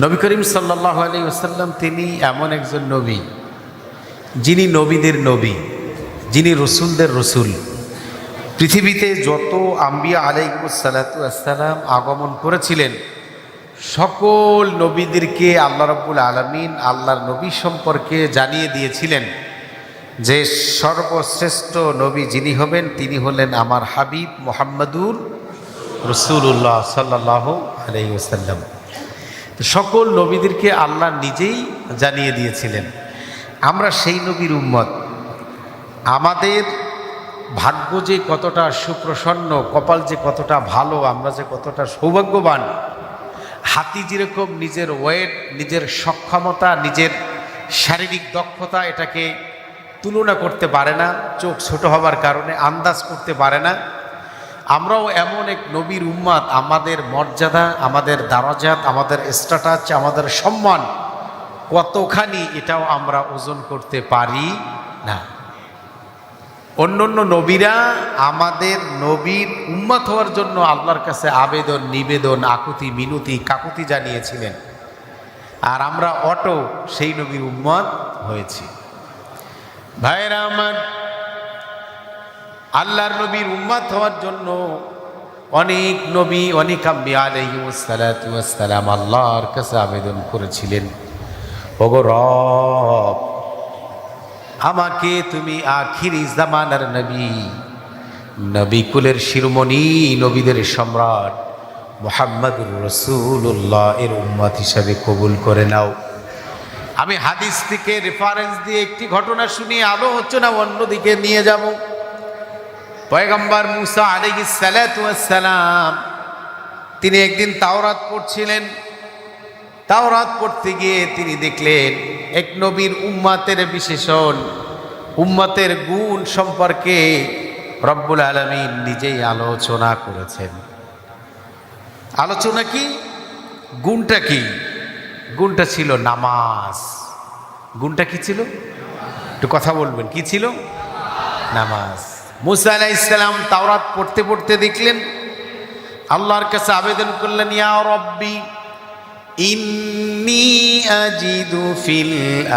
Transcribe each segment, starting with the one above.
নবী করিম সাল্লাহ আলী ওসাল্লাম তিনি এমন একজন নবী যিনি নবীদের নবী, যিনি রসুলদের রসুল। পৃথিবীতে যত আম্বিয়া আলাইকুসালাতু আসসালাম আগমন করেছিলেন, সকল নবীদেরকে আল্লাহ রব্বুল আলমিন আল্লাহর নবী সম্পর্কে জানিয়ে দিয়েছিলেন যে সর্বশ্রেষ্ঠ নবী যিনি হবেন, তিনি হলেন আমার হাবিব মোহাম্মদুর রসুল্লাহ সাল্লাহ আলাইসাল্লাম সকল নবীদেরকে আল্লাহ নিজেই জানিয়ে দিয়েছিলেন। আমরা সেই নবীর উম্মত। আমাদের ভাগ্য যে কতটা সুপ্রসন্ন, কপাল যে কতটা ভালো, আমরা যে কতটা সৌভাগ্যবান, হাতি যেরকম নিজের ওয়েট, নিজের সক্ষমতা, নিজের শারীরিক দক্ষতা এটাকে তুলনা করতে পারে না, চোখ ছোট হবার কারণে, আন্দাজ করতে পারে না আমরাও এমন এক নবীর উম্মাদ, আমাদের মর্যাদা, আমাদের দারাজাত, আমাদের স্ট্যাটাস আমাদের সম্মান কতখানি এটাও আমরা ওজন করতে পারি না। অন্য অন্য নবীরা আমাদের নবীর উম্মত হওয়ার জন্য আল্লাহর কাছে আবেদন, নিবেদন, আকুতি, মিনতি, কাকুতি জানিয়েছিলেন। আর আমরা অটো সেই নবীর উম্মত হয়েছি। ভাইরা আমার আল্লাহর নবীর উম্মাত হওয়ার জন্য অনেক নবী, অনেক আম্বি আলাইসালাম আল্লাহর কাছে আবেদন করেছিলেন। ওগো রব, আমাকে তুমি আখিরি জামানার নবী নবী কুলের শিরোমণি, নবীদের সম্রাট মোহাম্মদুর রসুল্লাহ এর উম্মত হিসাবে কবুল করে নাও। আমি হাদিস থেকে রেফারেন্স দিয়ে একটি ঘটনা শুনিয়ে আলোচনা অন্যদিকে নিয়ে যাব। পয়গম্বর মুসা আলাইহিস সালাম তিনি একদিন তাওরাত পড়ছিলেন। তাওরাত পড়তে গিয়ে তিনি দেখলেন, এক নবীর উম্মাতের বিশেষণ, উম্মাতের গুণ সম্পর্কে রব্বুল আলমিন নিজেই আলোচনা করেছেন। আলোচনা কি? গুণটা কি? গুণটা ছিল নামাজ। গুণটা কি ছিল? একটু কথা বলবেন, কি ছিল? নামাজ। মুসা আলাহ ইসলাম তাওরাত পড়তে পড়তে দেখলেন আল্লাহর কাছে আবেদন করলেন ইয়া রব্বি ইন্নি আজিদু ফিল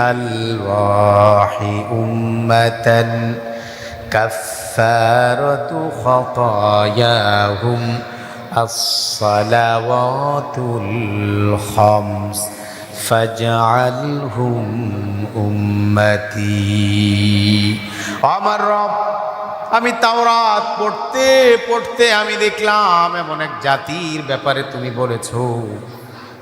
আলওয়াহি উম্মাতান কাফারাতু খতায়াহুম الصلواتُ الخمس فاجعلهم উম্মতি আমার রব আমি তাওরাত পড়তে পড়তে আমি দেখলাম এমন এক জাতির ব্যাপারে তুমি বলেছ।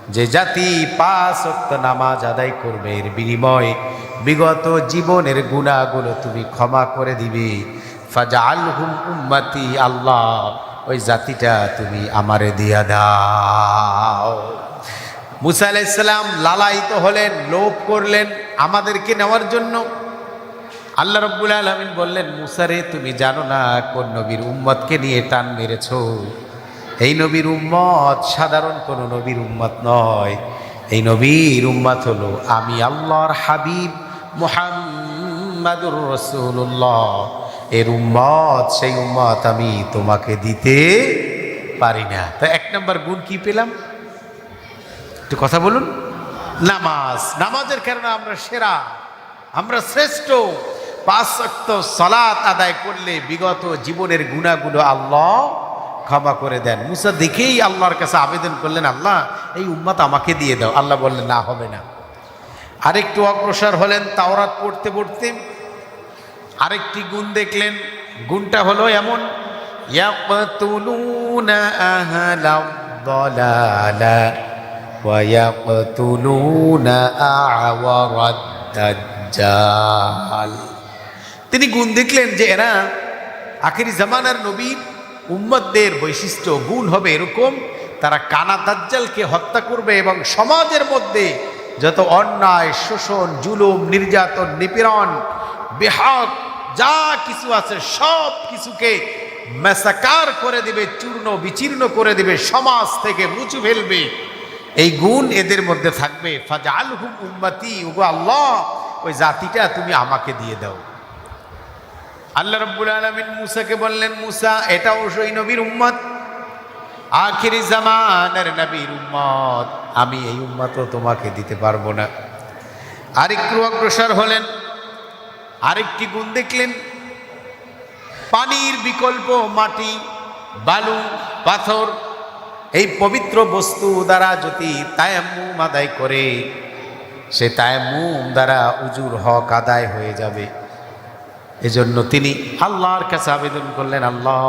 যে জাতি পাঁচ অক্ত নামাজ আদায় করবে, এর বিনিময়ে বিগত জীবনের গুণাগুলো তুমি ক্ষমা করে দিবে। ফাজা আলহুম আল্লাহ, ওই জাতিটা তুমি আমারে দিয়া দাও। মুসা আলাইসাল্লাম লালায়িত হলেন, লোভ করলেন আমাদেরকে নেওয়ার জন্য। আল্লাহ রব্বুল আলমিন বললেন মুসারে তুমি জানো না কোন নবীর উম্মতকে নিয়ে টান মেরেছ? এই নবীর উম্মত সাধারণ কোন নবীর উম্মত নয়। এই নবীর উম্মত হলো আমি আল্লাহর হাবিব মুহাম্মাদুর রসুল্লাহ এর উম্মত, সেই উম্মত আমি তোমাকে দিতে পারি না। তো এক নম্বর গুণ কি পেলাম? একটু কথা বলুন। নামাজ। নামাজের কারণে আমরা সেরা, আমরা শ্রেষ্ঠ। পাঁচ শক্ত সলাৎ আদায় করলে বিগত জীবনের গুণাগুলো আল্লাহ ক্ষমা করে দেন। মুসা দেখেই আল্লাহর কাছে আবেদন করলেন, আল্লাহ, এই উম্মাত আমাকে দিয়ে দাও। আল্লাহ বললেন, না, হবে না। আরেকটু অগ্রসর হলেন তাওরাত পড়তে পড়তে। আরেকটি গুণ দেখলেন, গুণটা হলো এমন, ইয়াকতুলুনা আ'ওয়ারাদ-দাজ্জাল তিনি গুণ দেখলেন যে এরা আখেরি জামানার নবীর উম্মতদের বৈশিষ্ট্য গুণ হবে এরকম। তারা কানা দাজ্জালকে হত্যা করবে এবং সমাজের মধ্যে যত অন্যায়, শোষণ, জুলুম, নির্যাতন, নিপীড়ন বেহাক যা কিছু আছে সব কিছুকে মেসাকার করে দিবে, চূর্ণ বিচীর্ণ করে দিবে, সমাজ থেকে মুচু ফেলবে। এই গুণ এদের মধ্যে থাকবে। ফাজা আলহুম উম্মাতি উগো আল্লাহ, ওই জাতিটা তুমি আমাকে দিয়ে দাও। আল্লাহ রব্বুল আলমিন মুসাকে বললেন, মুসা এটা অবশ্যই নবীর উম্মত? আখিরি জামানের নবীর উম্মত। আমি এই উম্মতও তোমাকে দিতে পারব না। আরেকটু অগ্রসর হলেন, আরেকটি গুণ দেখলেন। পানির বিকল্প মাটি, বালু, পাথর, এই পবিত্র বস্তু দ্বারা যদি তায়াম্মুম আদায় করে, সে তায়াম্মুম দ্বারা উজুর হক আদায় হয়ে যাবে। এজন্য তিনি আল্লাহর কাছে আবেদন করলেন, আল্লাহ,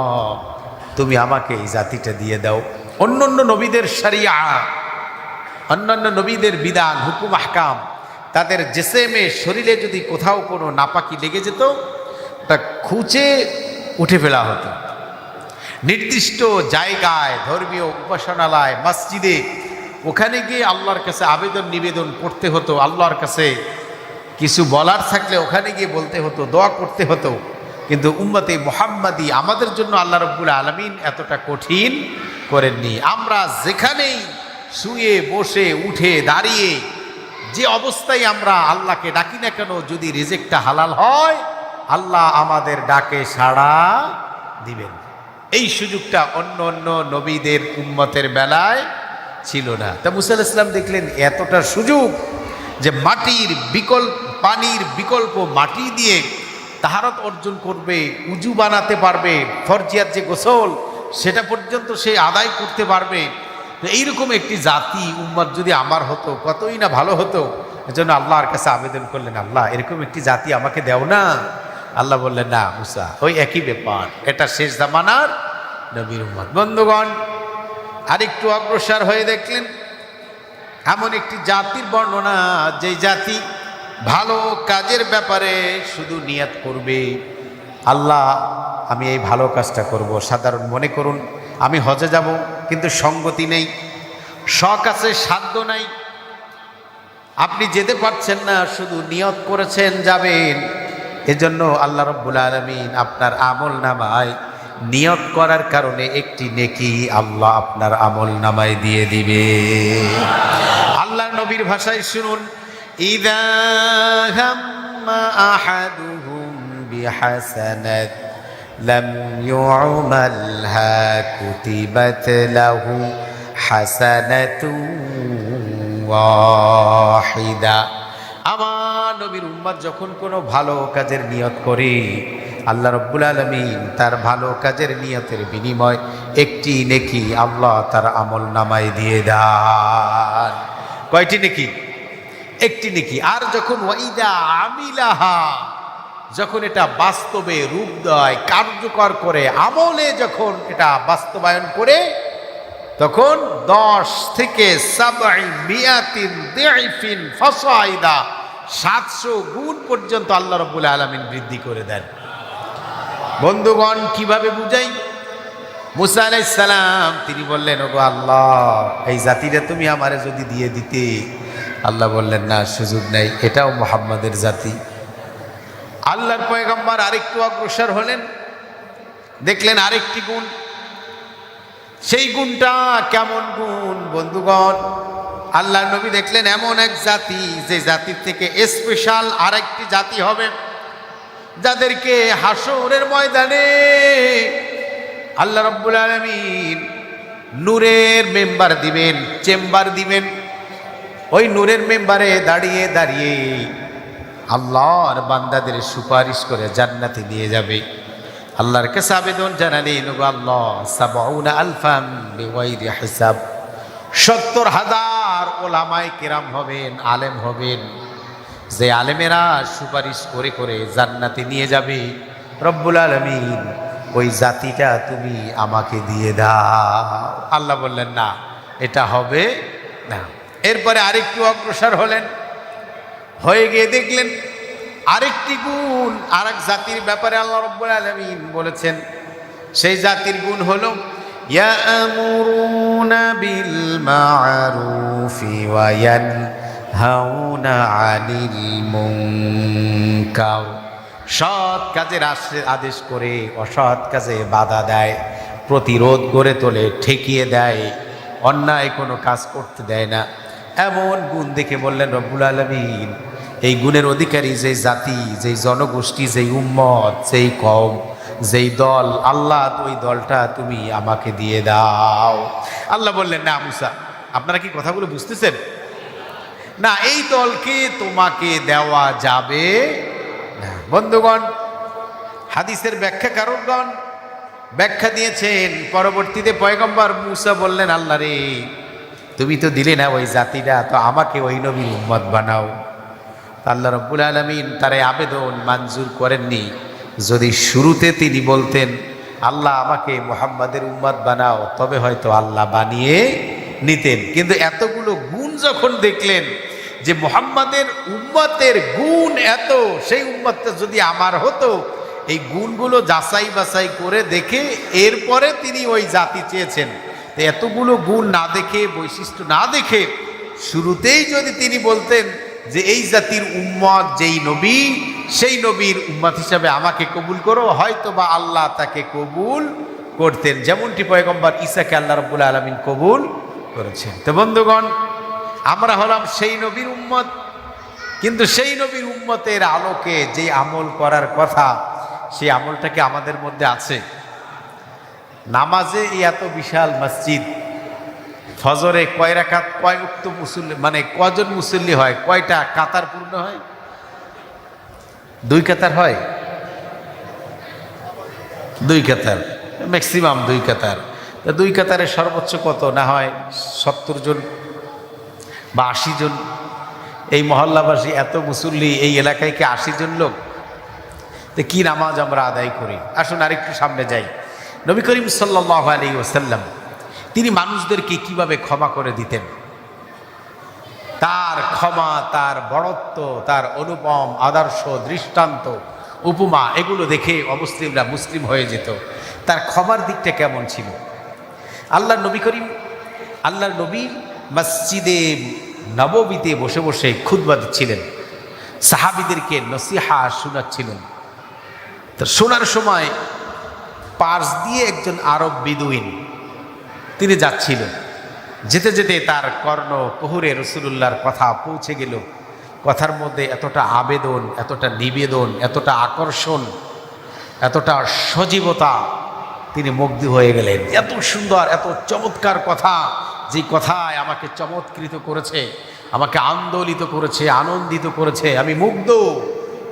তুমি আমাকে এই জাতিটা দিয়ে দাও। অন্য অন্য নবীদের সারিয়া অন্যান্য নবীদের বিধান, হুকুম, আহকাম, তাদের জেসেমে শরীরে যদি কোথাও কোনো নাপাকি লেগে যেত, তা খুঁচে উঠে ফেলা হতো। নির্দিষ্ট জায়গায়, ধর্মীয় উপাসনালয়, মসজিদে, ওখানে গিয়ে আল্লাহর কাছে আবেদন নিবেদন করতে হতো, আল্লাহর কাছে কিছু বলার থাকলে ওখানে গিয়ে বলতে হতো, দোয়া করতে হতো। কিন্তু উম্মতে মোহাম্মদী আমাদের জন্য আল্লাহ রব্বুল আলমিন এতটা কঠিন করেননি। আমরা যেখানেই শুয়ে, বসে, উঠে, দাঁড়িয়ে যে অবস্থায় আমরা আল্লাহকে ডাকি না কেন, যদি রিজেক্টটা হালাল হয়, আল্লাহ আমাদের ডাকে সাড়া দিবেন। এই সুযোগটা অন্য অন্য নবীদের উম্মতের বেলায় ছিল না। তা মুসাল ইসলাম দেখলেন, এতটা সুযোগ যে মাটির বিকল্প পানির বিকল্প মাটি দিয়ে তাহারত অর্জন করবে, উজু বানাতে পারবে, ফরজিয়াত যে গোসল, সেটা পর্যন্ত সে আদায় করতে পারবে। তো এইরকম একটি জাতি উম্মত যদি আমার হতো, কতই না ভালো হতো, এজন্য আল্লাহর কাছে আবেদন করলেন, আল্লাহ, এরকম একটি জাতি আমাকে দেও না। আল্লাহ বললেন, না, মুসা, ওই একই ব্যাপার, এটা শেষ জামানার নবীর উম্মত বন্ধুগণ, আরেকটু অগ্রসর হয়ে দেখলেন, এমন একটি জাতির বর্ণনা যে জাতি ভালো কাজের ব্যাপারে শুধু নিয়াত করবে। আল্লাহ, আমি এই ভালো কাজটা করব। সাধারণ মনে করুন, আমি হজে যাব, কিন্তু সঙ্গতি নেই, শখ আছে, সাধ্য নাই। আপনি যেতে পারছেন না, শুধু নিয়ত করেছেন, যাবেন। এজন্য আল্লাহ রব্বুল আলমিন আপনার আমল নামায় নিয়ত করার কারণে একটি নেকি আল্লাহ আপনার আমল নামায় দিয়ে দিবে। আল্লাহ নবীর ভাষায় শুনুন ইদা হাম্মা আহাদুহুম বিহাসানাত لم يعملها كتبت له حسنة ওয়াহিদা আমার নবীর উম্মত যখন কোনো ভালো কাজের নিয়ত করে আল্লাহ রব্বুল আলমিন তার ভালো কাজের নিয়তের বিনিময় একটি নেকি আল্লাহ তার আমল নামায় দিয়ে দেন কয়টি নেকি একটি নেকি। আর যখন ওয়াইদা আমিলাহা, যখন এটা বাস্তবে রূপ দেয়, কার্যকর করে, আমলে যখন এটা বাস্তবায়ন করে, তখন দশ থেকে সাতশো গুণ পর্যন্ত আল্লাহ রবুল আলমিন বৃদ্ধি করে দেন। বন্ধুগণ, কীভাবে বুঝাই? মুসা আলাইসালাম তিনি বললেন, ওগো আল্লাহ, এই জাতিটা তুমি আমারে যদি দিয়ে দিতে আল্লাহ বললেন, না, সুযোগ নেই, এটাও মোহাম্মদের জাতি। আল্লাহর পয়গম্বর আরেকটু অগ্রসর হলেন, দেখলেন আরেকটি গুণ। সেই গুণটা কেমন গুণ, বন্ধুগণ? আল্লাহ নবী দেখলেন, এমন এক জাতি, যে জাতির থেকে স্পেশাল আরেকটি জাতি হবে, যাদেরকে হাসরের ময়দানে আল্লাহ রব্বুল আলমিন নূরের মেম্বার দিবেন, চেম্বার দিবেন। ওই নূরের মেম্বারে দাঁড়িয়ে দাঁড়িয়ে আল্লাহর বান্দাদের সুপারিশ করে জান্নাতে নিয়ে যাবে। আল্লাহর কাছে আবেদন জানালেন আল্লাহ, সাবাউনা আলফাম হিসাব। সত্তর হাজার ওলামাই কেরাম হবেন, আলেম হবেন। যে আলেমেরা সুপারিশ করে করে জান্নাতে নিয়ে যাবে, রব্বুল আলমিন, ওই জাতিটা তুমি আমাকে দিয়ে দাও। আল্লাহ বললেন, না, এটা হবে না। এরপরে আরেকটু অগ্রসর হলেন হয়ে গিয়ে দেখলেন আরেকটি গুণ আর এক জাতির ব্যাপারে আল্লাহ রব্বুল আলমিন বলেছেন সেই জাতির গুণ হলো يأمرون بالمعروف وينهون عن المنكر সৎ কাজের আশ্রে- আদেশ করে অসৎ কাজে বাধা দেয় প্রতিরোধ গড়ে তোলে ঠেকিয়ে দেয় অন্যায় কোনো কাজ করতে দেয় না এমন গুণ দেখে বললেন রব্বুল আলমিন, এই গুণের অধিকারী যে জাতি, যেই জনগোষ্ঠী, যেই উম্মত, যেই কম যেই দল, আল্লাহ ওই দলটা তুমি আমাকে দিয়ে দাও। আল্লাহ বললেন, না মুসা, আপনারা কি কথাগুলো বুঝতেছেন? না, এই দলকে তোমাকে দেওয়া যাবে না। বন্ধুগণ, হাদিসের ব্যাখ্যা কারণগণ ব্যাখ্যা দিয়েছেন, পরবর্তীতে পয়গম্বর মুসা বললেন, আল্লাহ রে তুমি তো দিলে না ওই জাতিটা, তো আমাকে ওই নবীর উম্মত বানাও। আল্লাহ রব্বুল আলমিন তারাই আবেদন মঞ্জুর করেননি। যদি শুরুতে তিনি বলতেন, আল্লাহ আমাকে মোহাম্মদের উম্মত বানাও তবে হয়তো আল্লাহ বানিয়ে নিতেন। কিন্তু এতগুলো গুণ যখন দেখলেন যে মোহাম্মদের উম্মতের গুণ এত, সেই উম্মতটা যদি আমার হতো, এই গুণগুলো যাচাই বাছাই করে দেখে এরপরে তিনি ওই জাতি চেয়েছেন। তো এতগুলো গুণ না দেখে, বৈশিষ্ট্য না দেখে শুরুতেই যদি তিনি বলতেন যে এই জাতির উম্মত, যেই নবী, সেই নবীর উম্মত হিসাবে আমাকে কবুল করো হয়তো বা আল্লাহ তাকে কবুল করতেন। যেমনটি পয়গম্বর ঈসাকে আল্লাহ রব্বুল আলমিন কবুল করেছেন। তো বন্ধুগণ, আমরা হলাম সেই নবীর উম্মত, কিন্তু সেই নবীর উম্মতের আলোকে যে আমল করার কথা, সেই আমলটাকে আমাদের মধ্যে আছে? নামাজে এই এত বিশাল মসজিদ। ফজরে কয় রাকাত, কয় উক্ত মুসল্লি মানে কজন মুসল্লি হয়? কয়টা কাতার পূর্ণ হয়? দুই কাতার হয়? দুই কাতার। ম্যাক্সিমাম দুই কাতার। তা দুই কাতারে সর্বোচ্চ কত? না হয় সত্তর জন বা আশি জন? এই মহল্লাবাসী এত মুসল্লি, এই এলাকায় কি আশি জন লোক? তো কী নামাজ আমরা আদায় করি? আসুন আরেকটু সামনে যাই। নবী করিম সাল্লাহ আলী ওসাল্লাম তিনি মানুষদেরকে কীভাবে ক্ষমা করে দিতেন? তার ক্ষমা, তার বড়ত্ব, তার অনুপম, আদর্শ, দৃষ্টান্ত, উপমা, এগুলো দেখে অমুসলিমরা মুসলিম হয়ে যেত। তার ক্ষমার দিকটা কেমন ছিল? আল্লাহ নবী করিম, আল্লাহর নবী মসজিদে, নববীতে বসে বসে খুদবা দিচ্ছিলেন। সাহাবিদেরকে নসিহা শোনাচ্ছিলেন। তো শোনার সময় পার্স দিয়ে একজন আরব বিদুইন, তিনি যাচ্ছিলেন। যেতে যেতে তার কর্ণ কহুরে রসুলুল্লাহর কথা পৌঁছে গেল। কথার মধ্যে এতটা আবেদন, এতটা নিবেদন, এতটা আকর্ষণ, এতটা সজীবতা, তিনি মুগ্ধ হয়ে গেলেন। এত সুন্দর, এত চমৎকার কথা, যে কথায় আমাকে চমৎকৃত করেছে, আমাকে আন্দোলিত করেছে, আনন্দিত করেছে। আমি মুগ্ধ।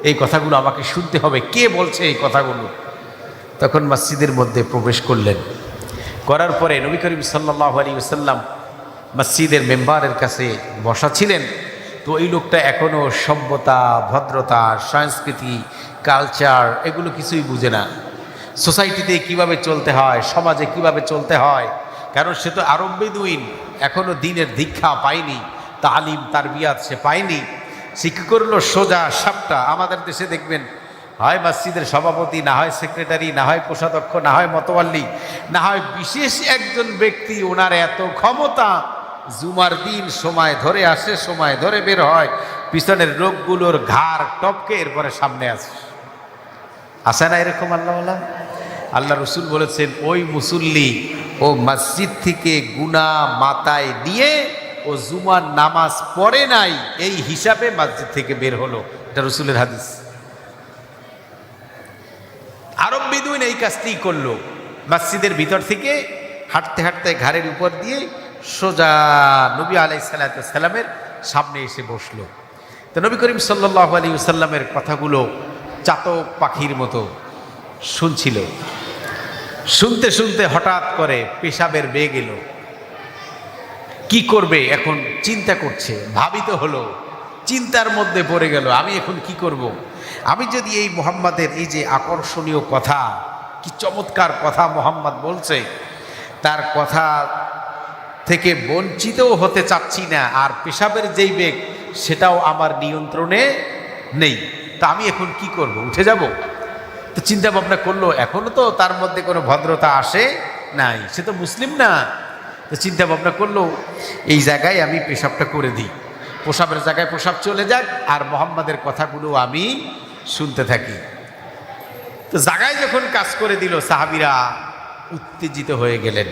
এই কথাগুলো আমাকে শুনতে হবে। কে বলছে এই কথাগুলো? তখন মসজিদের মধ্যে প্রবেশ করলেন। করার পরে নবী করিম সাল্লাহ আলী সাল্লাম মসজিদের মেম্বারের কাছে বসা ছিলেন। তো এই লোকটা এখনও সভ্যতা, ভদ্রতা, সংস্কৃতি, কালচার এগুলো কিছুই বুঝে না। সোসাইটিতে কীভাবে চলতে হয়, সমাজে কীভাবে চলতে হয়, কারণ সে তো আরব বেদুইন এখনও দিনের দীক্ষা পায়নি, তালিম তার বিয়াদ সে পায়নি। কী করল? সোজা সাপটা আমাদের দেশে দেখবেন হয় মসজিদের সভাপতি, না হয় সেক্রেটারি, না হয় কোষাধ্যক্ষ, না হয় মতোয়াল্লি, না হয় বিশেষ একজন ব্যক্তি, ওনার এত ক্ষমতা, জুমার দিন সময় ধরে আসে, সময় ধরে বের হয়, পিছনের রোগগুলোর ঘাড় টপকে এরপরে সামনে আসে। আসে না এরকম আল্লাহ আল্লাহ রসুল বলেছেন, ওই মুসল্লি ও মসজিদ থেকে গুনা মাথায় নিয়ে ও জুমার নামাজ পড়ে নাই, এই হিসাবে মসজিদ থেকে বের হলো। এটা রসুলের হাদিস। আরব বিদুইন এই কাজটি করল। মসজিদের ভিতর থেকে হাঁটতে হাঁটতে ঘাড়ের উপর দিয়ে সোজা নবী আলাই সাল্লামের সামনে এসে বসল। তো নবী করিম সাল্লাহ আলী সাল্লামের কথাগুলো চাতক পাখির মতো শুনছিল। শুনতে শুনতে হঠাৎ করে পেশাবের বেগ এলো। কি করবে এখন? চিন্তা করছে, ভাবিত হলো চিন্তার মধ্যে পড়ে গেল, আমি এখন কি করব। আমি যদি এই মোহাম্মদের এই যে আকর্ষণীয় কথা, কি চমৎকার কথা মোহাম্মদ বলছে, তার কথা থেকে বঞ্চিতও হতে চাচ্ছি না, আর পেশাবের যেই বেগ, সেটাও আমার নিয়ন্ত্রণে নেই। তা আমি এখন কি করব? উঠে যাব? তো চিন্তা ভাবনা করল এখনও তো তার মধ্যে কোনো ভদ্রতা আসে নাই, সে তো মুসলিম না। তো চিন্তা ভাবনা করল, এই জায়গায় আমি পেশাবটা করে দিই। পোশাবের জায়গায় পোশাব চলে যাক, আর মোহাম্মদের কথাগুলো আমি শুনতে থাকি। তো জায়গায় যখন কাজ করে দিল, সাহাবিরা উত্তেজিত হয়ে গেলেন।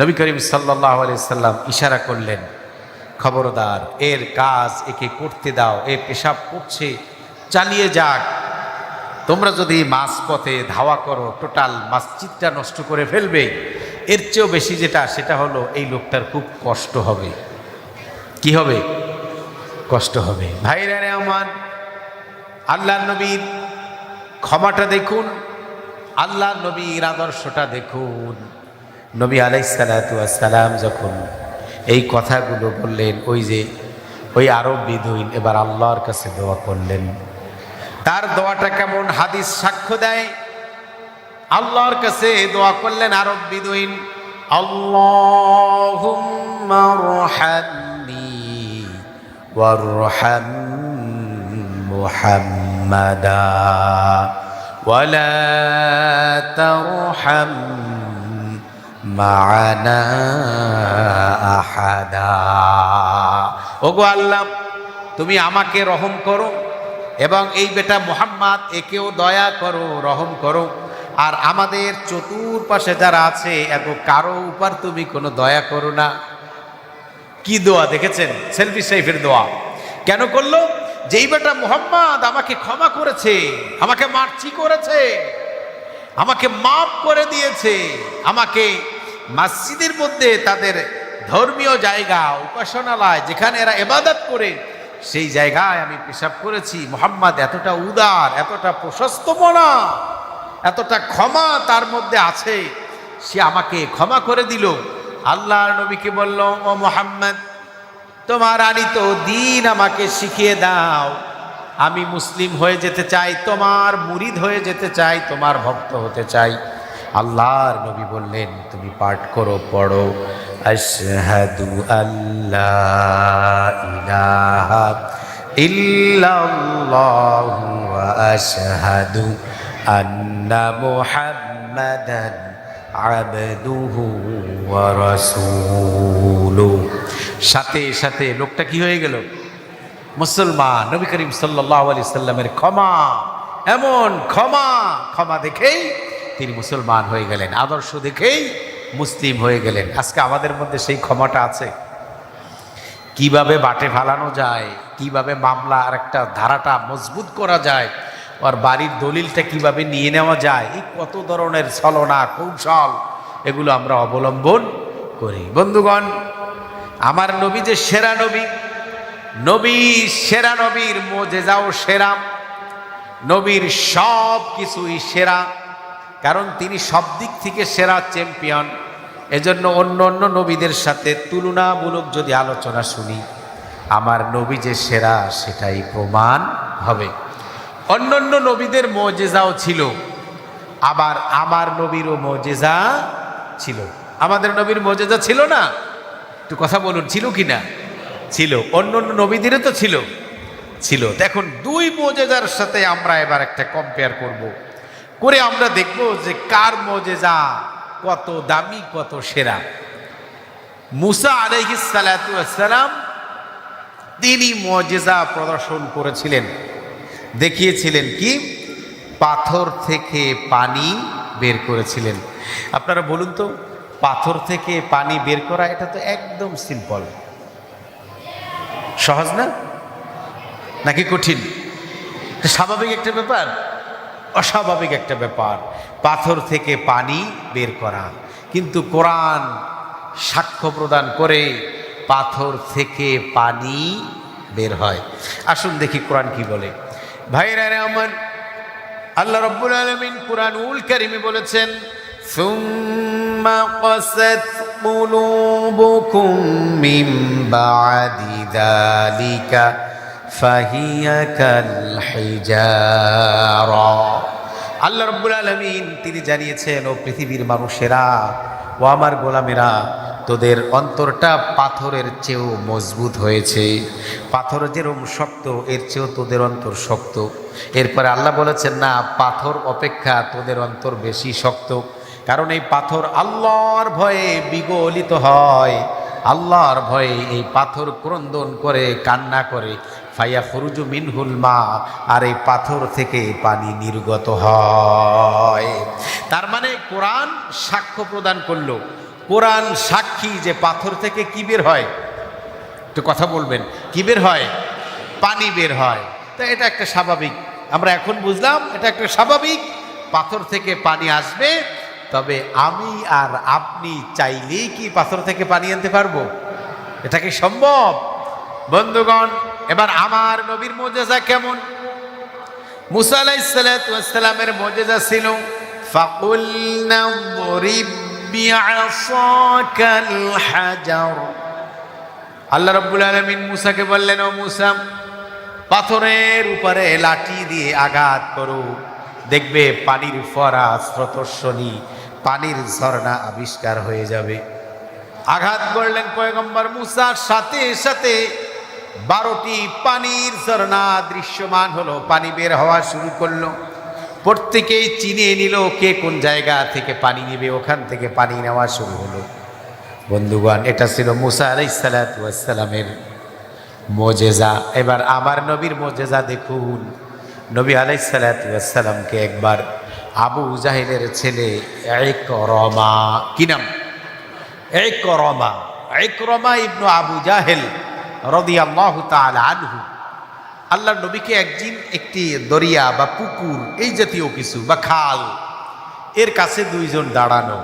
নবী করিম সাল্লাহ সাল্লাম ইশারা করলেন, খবরদার, এর কাজ একে করতে দাও, এ পেশাব করছে, চালিয়ে যাক। তোমরা যদি মাছ পথে ধাওয়া করো, টোটাল মসজিদটা নষ্ট করে ফেলবে। এর চেয়েও বেশি যেটা, সেটা হলো এই লোকটার খুব কষ্ট হবে। কি হবে? কষ্ট হবে। ভাইরা রে আমার আল্লাহ নবীর ক্ষমাটা দেখুন আল্লাহ নবীর আদর্শটা দেখুন। নবী আলাইসালাম যখন এই কথাগুলো বললেন, ওই যে, ওই আরব বিদুইন এবার আল্লাহর কাছে দোয়া করলেন। তার দোয়াটা কেমন হাদিস সাক্ষ্য দেয়? আল্লাহর কাছে দোয়া করলেন আরব বিদুইন রহামনি ওয়ারহাম মুহাম্মাদা ওয়ালা তারহাম মা'ানা আহাদা ওগো আল্লাহ, তুমি আমাকে রহম করো এবং এই বেটা মোহাম্মদ একেও দয়া করো, রহম করো। আর আমাদের চতুর্পাশে যারা আছে এত কারও উপর তুমি কোনো দয়া করো না। কি দোয়া দেখেছেন? সেলফি সাইফের দোয়া। কেন করল? যেই বেটা মোহাম্মদ আমাকে ক্ষমা করেছে, আমাকে মার্চি করেছে, আমাকে মাফ করে দিয়েছে, আমাকে মসজিদের মধ্যে তাদের ধর্মীয় জায়গা, উপাসনালয়, যেখানে এরা এবাদত করে, সেই জায়গায় আমি পেশাব করেছি। মোহাম্মদ এতটা উদার, এতটা প্রশস্ত মনা, এতটা ক্ষমা তার মধ্যে আছে। সে আমাকে ক্ষমা করে দিল। আল্লাহ নবীকে বলল, ও মোহাম্মদ, তোমার আনিত দিন আমাকে শিখিয়ে দাও। আমি মুসলিম হয়ে যেতে চাই, তোমার মুরিদ হয়ে যেতে চাই, তোমার ভক্ত হতে চাই। আল্লাহর নবী বললেন, তুমি পাঠ করো, পড়ো। আশহাদু আল্লাহ ইলাহা ইল্লাল্লাহু ওয়া আশহাদু আন্না মুহাম্মাদান আবদুহু ওয়া রাসূলুহু সাথে সাথে লোকটা কি হয়ে গেল? মুসলমান, নবী করিম সাল্লাহ আলি সাল্লামের ক্ষমা, এমন ক্ষমা ক্ষমা দেখেই তিনি মুসলমান হয়ে গেলেন, আদর্শ দেখেই মুসলিম হয়ে গেলেন। আজকে আমাদের মধ্যে সেই ক্ষমাটা আছে। কীভাবে বাটে ফালানো যায়, কীভাবে মামলা আর একটা ধারাটা মজবুত করা যায় ওর বাড়ির দলিলটা কীভাবে নিয়ে নেওয়া যায়? এই কত ধরনের ছলনা, কৌশল, এগুলো আমরা অবলম্বন করি। বন্ধুগণ, আমার নবী যে সেরা নবী নবী সেরা নবীর মোজেজাও সেরা, নবীর সব কিছুই সেরা, কারণ তিনি সব দিক থেকে সেরা চ্যাম্পিয়ন। এজন্য অন্য অন্য নবীদের সাথে তুলনামূলক যদি আলোচনা শুনি, আমার নবী যে সেরা, সেটাই প্রমাণ হবে। অন্য অন্য নবীদের মজেজাও ছিল। আবার আমার নবীরও মজেজা ছিল। আমাদের নবীর মজেজা ছিল না? একটু কথা বলুন, ছিল কি না ছিল। অন্য অন্য নবীদেরও তো ছিল। ছিল। এখন দুই মজেজার সাথে আমরা এবার একটা কম্পেয়ার করব। করে আমরা দেখব যে কার মজেজা কত দামি, কত সেরা। মুসা আলহিসালাম তিনি মজেজা প্রদর্শন করেছিলেন। দেখিয়েছিলেন কি? পাথর থেকে পানি বের করেছিলেন। আপনারা বলুন তো, পাথর থেকে পানি বের করা এটা তো একদম সিম্পল সহজ না? নাকি কঠিন? স্বাভাবিক একটা ব্যাপার? অস্বাভাবিক একটা ব্যাপার। পাথর থেকে পানি বের করা। কিন্তু কোরআন সাক্ষ্য প্রদান করে পাথর থেকে পানি বের হয়। আসুন দেখি কোরআন কি বলে। ভাইরা রে আমার, আল্লাহ রব্বুল আলমিন কুরআনুল বলেছেন বাদি ফাহিয়া আল্লাহ রব্বুল আলমিন, তিনি জানিয়েছেন, ও পৃথিবীর মানুষেরা ও আমার গোলামেরা, তোদের অন্তরটা পাথরের চেয়েও মজবুত হয়েছে। পাথর যেরকম শক্ত, এর চেয়েও তোদের অন্তর শক্ত। এরপরে আল্লাহ বলেছেন, না, পাথর অপেক্ষা তোদের অন্তর বেশি শক্ত। কারণ এই পাথর আল্লাহর ভয়ে বিগলিত হয়। আল্লাহর ভয়ে এই পাথর ক্রন্দন করে, কান্না করে। ফাইয়া ফরুজু মিনহুল মা, আর এই পাথর থেকে পানি নির্গত হয়। তার মানে কোরআন সাক্ষ্য প্রদান করল। কোরআন সাক্ষী যে পাথর থেকে কি বের হয়? একটু কথা বলবেন, কি বের হয়? পানি বের হয়। তা এটা একটা স্বাভাবিক। আমরা এখন বুঝলাম এটা একটা স্বাভাবিক। পাথর থেকে পানি আসবে, তবে আমি আর আপনি চাইলেই কি পাথর থেকে পানি আনতে পারব? এটা কি সম্ভব? বন্ধুগণ এবার আমার নবীর মোজেজা কেমন মুসা আলাইসালামের মোজেজা ছিল ফাকুলনা ضرب بعصاك الحجر আল্লাহ রব্বুল আলমিন মুসাকে বললেন ও মুসা পাথরের উপরে লাঠি দিয়ে আঘাত করো দেখবে পানির ফরা স্রোতস্বনী পানির ঝর্ণা আবিষ্কার হয়ে যাবে আঘাত করলেন পয়গম্বর মুসার সাথে সাথে বারোটি পানির ঝর্ণা দৃশ্যমান হলো। পানি বের হওয়া শুরু করল। প্রত্যেকেই চিনিয়ে নিল কে কোন জায়গা থেকে পানি নেবে, ওখান থেকে পানি নেওয়া শুরু হলো। বন্ধুগণ, এটা ছিল মুসা আলাইসালামের মোজেজা। এবার আমার নবীর মোজেজা দেখুন। নবী আলাইসালামকে একবার আবু জাহিলের ছেলে এক রমা কি নাম? এক রমা এক রমা ইবনু আবু জাহেল রদিয়াল্লাহ তাআলা আনহু। আল্লাহ নবীকে একদিন একটি দরিয়া বা পুকুর, এই জাতীয় কিছু, বা খাল, এর কাছে দুইজন দাঁড়ানো,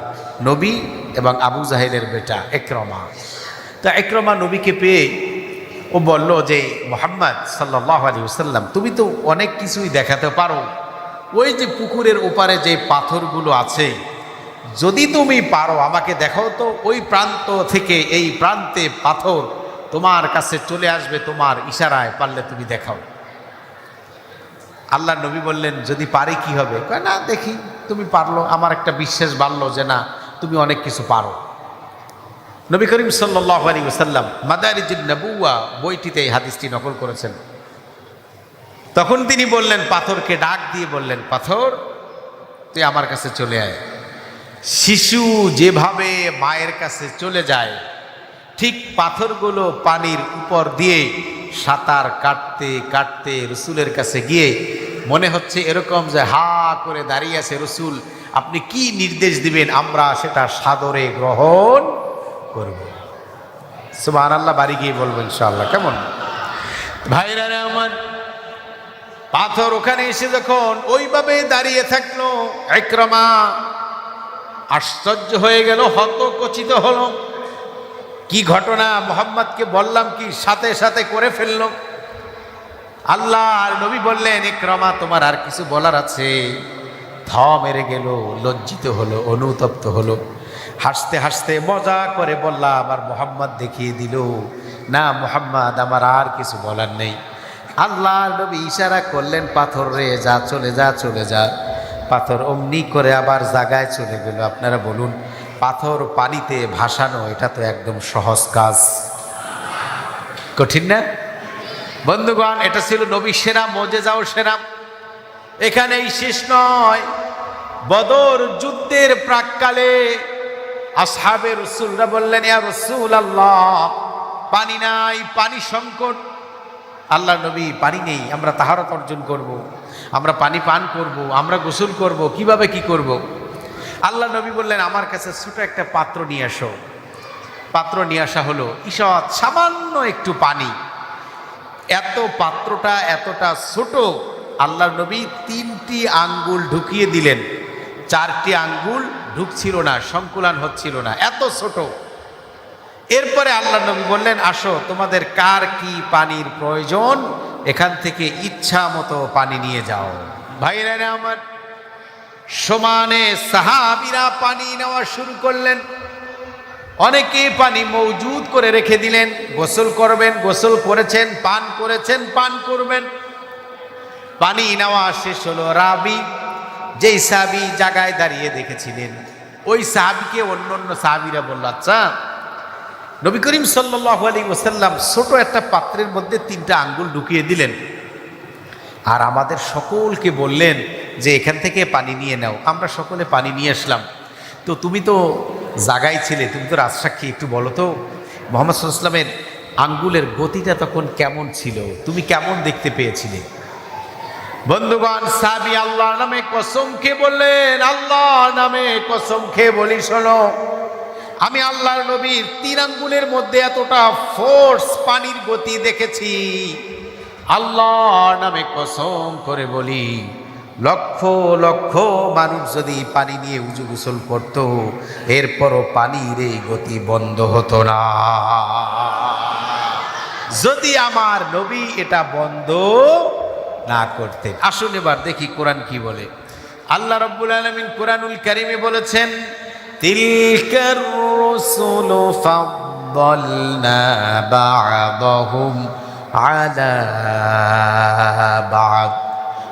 নবী এবং আবু জাহেলের বেটা একরমা। তা একরমা নবীকে পেয়ে ও বলল যে, মোহাম্মদ সাল্লাহ আলী সাল্লাম তুমি তো অনেক কিছুই দেখাতে পারো। ওই যে পুকুরের ওপারে যে পাথরগুলো আছে, যদি তুমি পারো আমাকে দেখো তো, ওই প্রান্ত থেকে এই প্রান্তে পাথর তোমার কাছে চলে আসবে তোমার ইশারায়, পারলে তুমি দেখাও। আল্লাহ নবী বললেন, যদি পারি কি হবে? না, দেখি, তুমি পারল। আমার একটা বিশ্বাস বাড়লো যে, না, তুমি অনেক কিছু পারো। নবী করিম সাল্লাহ আলী ওসাল্লাম মাদারিজিন নবুয়া বইটিতে এই হাদিসটি নকল করেছেন। তখন তিনি বললেন, পাথরকে ডাক দিয়ে বললেন, পাথর, তুই আমার কাছে চলে আয়। শিশু যেভাবে মায়ের কাছে চলে যায় ঠিক পাথরগুলো পানির উপর দিয়ে সাঁতার কাটতে কাটতে রসুলের কাছে গিয়ে মনে হচ্ছে এরকম যে হা করে দাঁড়িয়ে আছে রসুল। আপনি কি নির্দেশ দিবেন? আমরা সেটা সাদরে গ্রহণ করব। সুবাহ আল্লাহ বাড়ি গিয়ে বলব ইনশাআল্লাহ। কেমন? ভাইরা আমার, পাথর ওখানে এসে যখন ওইভাবে দাঁড়িয়ে থাকল, একরমা আশ্চর্য হয়ে গেল, হতকচিত হলো। কি ঘটনা? মোহাম্মদকে বললাম কি, সাথে সাথে করে ফেলল। আল্লাহ আর নবী বললেন একরমা তোমার আর কিছু বলার আছে? থ মেরে গেল, লজ্জিত হলো, অনুতপ্ত হলো। হাসতে হাসতে মজা করে বললাম, আমার মোহাম্মদ দেখিয়ে দিল। না মোহাম্মদ, আমার আর কিছু বলার নেই। আল্লাহ নবী ইশারা করলেন, পাথর রে, যা, চলে যা চলে যা। পাথর অমনি করে আবার জাগায় চলে গেল। আপনারা বলুন পাথর পানিতে ভাসানো, এটা তো একদম সহজ কাজ কঠিন না বন্ধুগণ, এটা ছিল নবী সেরা মজে যাও সেরা এখানেই শেষ নয় বদর যুদ্ধের প্রাককালে আসহাবে রসুলরা বললেন রসুল আল্লাহ পানি নাই, পানি সংকট আল্লাহ নবী, পানি নেই, আমরা তাহারত অর্জন করব। আমরা পানি পান করব। আমরা গোসল করব। কীভাবে কি করব। আল্লাহ নবী বললেন, আমার কাছে ছোট একটা পাত্র নিয়ে আসো পাত্র নিয়ে আসা হলো। ঈষৎ সামান্য একটু পানি। এত পাত্রটা এতটা ছোট, আল্লাহ নবী তিনটি আঙ্গুল ঢুকিয়ে দিলেন। চারটি আঙ্গুল ঢুকছিল না, সংকুলান হচ্ছিল না, এত ছোট। এরপরে আল্লাহ নবী বললেন, আসো, তোমাদের কার কি পানির প্রয়োজন? এখান থেকে ইচ্ছা মতো পানি নিয়ে যাও। ভাইরা আমার সমানে সাহাবিরা পানি নেওয়া শুরু করলেন। অনেকে পানি মজুদ করে রেখে দিলেন, গোসল করবেন, গোসল করেছেন, পান করেছেন, পান করবেন। পানি নেওয়া শেষ হলো রাবি, যেই সাহাবি জায়গায় দাঁড়িয়ে দেখেছিলেন। ওই সাহাবিকে অন্য অন্য সাহাবিরা বলল আচ্ছা নবী করিম সাল্লাহ আলী ওসাল্লাম ছোট একটা পাত্রের মধ্যে তিনটা আঙ্গুল ঢুকিয়ে দিলেন। আর আমাদের সকলকে বললেন যে এখান থেকে পানি নিয়ে নাও। আমরা সকলে পানি নিয়ে আসলাম। তো তুমি তো জাগাই ছিলে, তুমি তো রাজসাক্ষী, একটু বলো তো। মোহাম্মদ সাল্লামের আঙ্গুলের গতিটা তখন কেমন ছিল? তুমি কেমন দেখতে পেয়েছিলে? বন্ধুগণ সাবি আল্লাহ নামে কসম খেয়ে বললেন আল্লাহ নামে কসম খেয়ে বলি, শোনো। আমি আল্লাহর নবীর তিন আঙ্গুলের মধ্যে এতটা ফোর্স পানির গতি দেখেছি। আল্লাহ নামে কসম করে বলি, লক্ষ লক্ষ মানুষ যদি পানি নিয়ে উজু গোসল করত, এরপরও পানির এই গতি বন্ধ হতো না। যদি আমার নবী এটা বন্ধ না করতেন। আসুন এবার দেখি কোরআন কি বলে। আল্লাহ রব্বুল আলমিন কোরআনুল কারিমে বলেছেন তিলকার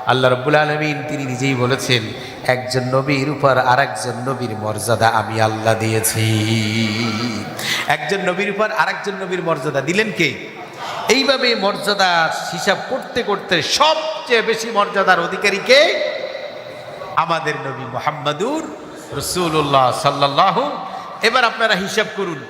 আল্লাহ রব্বুল আলমিন তিনি নিজেই বলেছেন, একজন নবীর উপর আর একজন নবীর মর্যাদা আমি আল্লাহ দিয়েছি। একজন নবীর উপর আর একজন নবীর মর্যাদা দিলেন কে? এইভাবে মর্যাদা হিসাব করতে করতে সবচেয়ে বেশি মর্যাদার অধিকারী কে? আমাদের নবী মোহাম্মদুর রসুল্লাহ সাল্লাহ এবার আপনারা হিসাব করুন,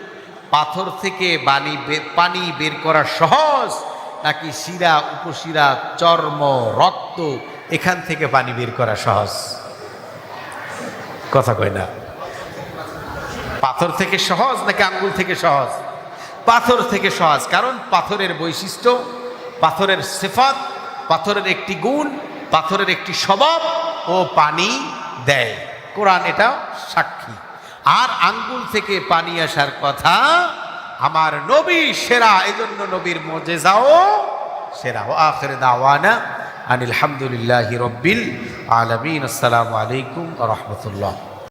পাথর থেকে বাণী বে- পানি বের করা সহজ নাকি শিরা, উপশিরা, চর্ম, রক্ত, এখান থেকে পানি বের করা সহজ? কথা কয় না। পাথর থেকে সহজ নাকি আঙ্গুল থেকে সহজ? পাথর থেকে সহজ, কারণ পাথরের বৈশিষ্ট্য, পাথরের সেফাত, পাথরের একটি গুণ, পাথরের একটি স্বভাব ও পানি দেয়। কোরআন এটা সাক্ষী। আর আঙ্গুল থেকে পানি আসার কথা আমার নবী সেরা, এজন্য নবীর মজেজাও সেরা। আখের দাওয়ানা আনিল হামদুলিল্লাহ রব্বিল আলমিন। আসসালামু আলাইকুম রহমতুল্লাহ।